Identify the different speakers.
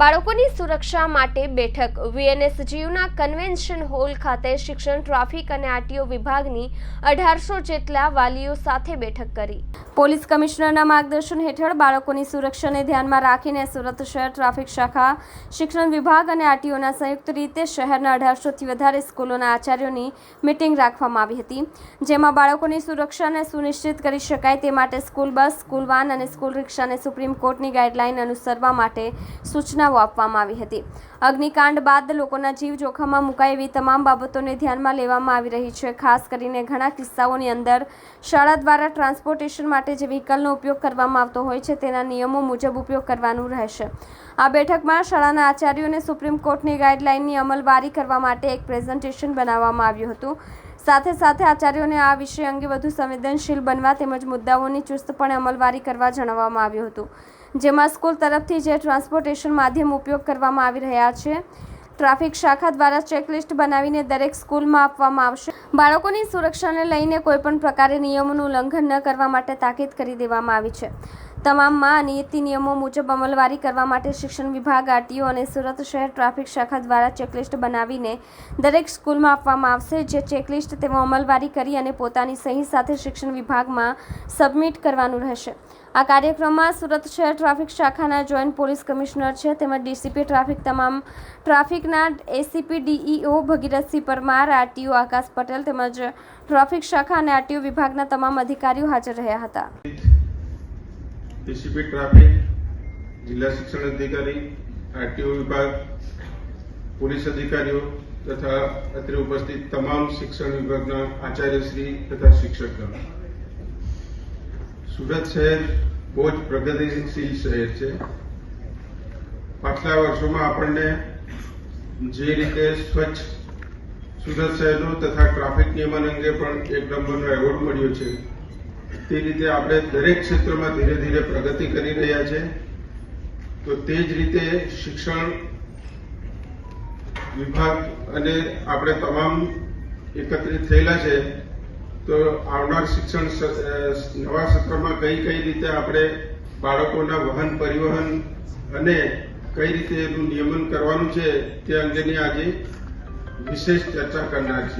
Speaker 1: બાળકોની સુરક્ષા માટે બેઠક. વીએનએસજીયુના કન્વેન્શન હોલ ખાતે શિક્ષણ, ટ્રાફિક અને આરટીઓ વિભાગની અઢારસો જેટલા વાલીઓ સાથે બેઠક કરી. પોલીસ કમિશનરના માર્ગદર્શન હેઠળ બાળકોની સુરક્ષાને ધ્યાનમાં રાખીને સુરત શહેર ટ્રાફિક શાખા, શિક્ષણ વિભાગ અને આરટીઓના સંયુક્ત રીતે શહેરના અઢારસોથી વધારે સ્કૂલોના આચાર્યોની મિટિંગ રાખવામાં આવી હતી, જેમાં બાળકોની સુરક્ષાને સુનિશ્ચિત કરી શકાય તે માટે સ્કૂલ બસ, સ્કૂલ વાન અને સ્કૂલ રિક્ષાને સુપ્રીમ કોર્ટની ગાઈડલાઈન અનુસરવા માટે સૂચનાઓ આપવામાં આવી હતી. અગ્નિકાંડ બાદ લોકોના જીવ જોખમમાં મુકાય એવી તમામ બાબતોને ધ્યાનમાં લેવામાં આવી રહી છે. ખાસ કરીને ઘણા કિસ્સાઓની અંદર શાળા દ્વારા ટ્રાન્સપોર્ટેશન માટે જે વ્હીકલનો ઉપયોગ કરવામાં આવતો હોય છે, તેના નિયમો મુજબ ઉપયોગ કરવાનું રહેશે. આ બેઠકમાં શાળાના આચાર્યોને સુપ્રીમ કોર્ટની ગાઈડલાઇનની અમલવારી કરવા માટે એક પ્રેઝન્ટેશન બનાવવામાં આવ્યું હતું. સાથે સાથે આચાર્યોને આ વિષય અંગે વધુ સંવેદનશીલ બનવા તેમજ મુદ્દાઓની ચુસ્તપણે અમલવારી કરવા જણાવવામાં આવ્યું હતું. જેમાં સ્કૂલ તરફથી જે ટ્રાન્સપોર્ટેશન માધ્યમ ઉપયોગ કરવામાં આવી રહ્યા છે, ટ્રાફિક શાખા દ્વારા ચેકલિસ્ટ બનાવીને દરેક સ્કૂલમાં આપવામાં આવશે. બાળકોની સુરક્ષાને લઈને કોઈપણ પ્રકારે નિયમોનું ઉલ્લંઘન ન કરવા માટે તાકીદ કરી દેવામાં આવી છે. તમામમાં નીતિ નિયમો મુજબ અમલવારી કરવા માટે શિક્ષણ વિભાગ, આરટીઓ અને સુરત શહેર ટ્રાફિક શાખા દ્વારા ચેકલિસ્ટ બનાવીને દરેક સ્કૂલમાં આપવામાં આવશે. જે ચેકલિસ્ટ તેઓ અમલવારી કરી અને પોતાની સહી સાથે શિક્ષણ વિભાગમાં સબમિટ કરવાનું રહેશે. આ કાર્યક્રમમાં સુરત શહેર ટ્રાફિક શાખાના જોઈન્ટ પોલીસ કમિશનર છે, તેમજ ડીસીપી ટ્રાફિક, તમામ ટ્રાફિકના ACP, DEO Bhagirathsinh Parmar, RTO Akash Patel તેમજ ટ્રાફિક શાખા અને આરટીઓ વિભાગના તમામ અધિકારીઓ હાજર રહ્યા હતા.
Speaker 2: ડીસીપી ટ્રાફિક જિલ્લા શિક્ષણ અધિકારી, આરટીઓ વિભાગ, પોલીસ અધિકારીઓ તથા અત્રે ઉપસ્થિત તમામ શિક્ષણ વિભાગના આચાર્યશ્રી તથા શિક્ષકગણ સુરત શહેર બહુ જ પ્રગતિશીલ શહેર છે. પાછલા વર્ષોમાં આપણને જે રીતે સ્વચ્છ સુરત શહેરનો તથા ટ્રાફિક નિયમન અંગે પણ એક નંબરનો એવોર્ડ મળ્યો છે. તે રીતે આપણે દરેક ક્ષેત્રમાં ધીરે ધીરે પ્રગતિ કરી રહ્યા છે. તો તે જ રીતે શિક્ષણ વિભાગ અને આપણે તમામ એકત્રિત થયેલા છે. તો આવનાર શિક્ષણ નવા સત્રમાં કઈ કઈ રીતે આપણે બાળકોના વહન, પરિવહન અને કઈ રીતે એનું નિયમન કરવાનું છે તે અંગેની આજે વિશેષ ચર્ચા કરનાર છે